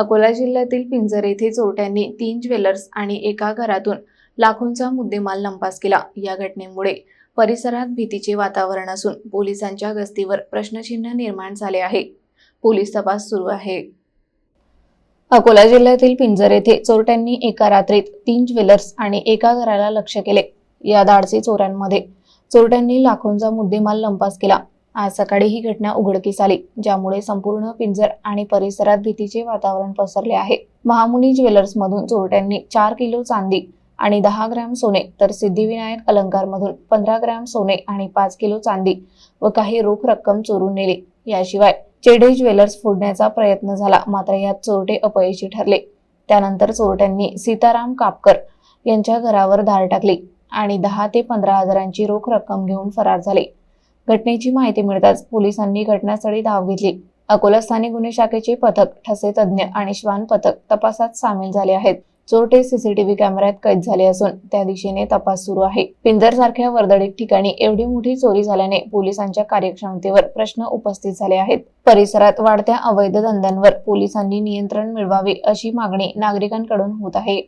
अकोला जिल्ह्यातील पिंजर येथे चोरट्यांनी तीन ज्वेलर्स आणि एका घरातून लाखोंचा मुद्देमाल लंपास केला. या घटनेमुळे परिसरात भीतीचे वातावरण असून पोलिसांच्या गस्तीवर प्रश्नचिन्ह निर्माण झाले आहे. पोलीस तपास सुरू आहे. अकोला जिल्ह्यातील पिंजर येथे चोरट्यांनी एका रात्रीत तीन ज्वेलर्स आणि एका घराला लक्ष केले. या धाडसी चोरांमध्ये चोरट्यांनी लाखोंचा मुद्देमाल लंपास केला. आज सकाळी ही घटना उघडकीस आली ज्यामुळे संपूर्ण पिंजर आणि परिसरात भीतीचे वातावरण पसरले आहे. महामुनी ज्वेलर्स मधून चोरट्यांनी चार किलो चांदी आणि दहा ग्रॅम सोने तर सिद्धिविनायक अलंकार मधून पंधरा ग्रॅम सोने आणि पाच किलो चांदी व काही रोख रक्कम चोरून नेली. याशिवाय चेडे ज्वेलर्स फोडण्याचा प्रयत्न झाला मात्र यात चोरटे अपयशी ठरले. त्यानंतर चोरट्यांनी सीताराम कापकर यांच्या घरावर धार टाकली आणि दहा ते पंधरा हजारांची रोख रक्कम घेऊन फरार झाले. घटनेची माहिती मिळताच पोलिसांनी घटनास्थळी धाव घेतली. अकोला स्थानिक गुन्हे शाखेचे पथक ठसे तज्ज्ञ आणि श्वान पथक तपासात सामील झाले आहेत. चोरटे सीसीटीव्ही कॅमेऱ्यात कैद झाले असून त्या दिशेने तपास सुरू आहे. पिंजर सारख्या वर्दळीत ठिकाणी एवढी मोठी चोरी झाल्याने पोलिसांच्या कार्यक्षमतेवर प्रश्न उपस्थित झाले आहेत. परिसरात वाढत्या अवैध धंद्यांवर पोलिसांनी नियंत्रण मिळवावे अशी मागणी नागरिकांकडून होत आहे.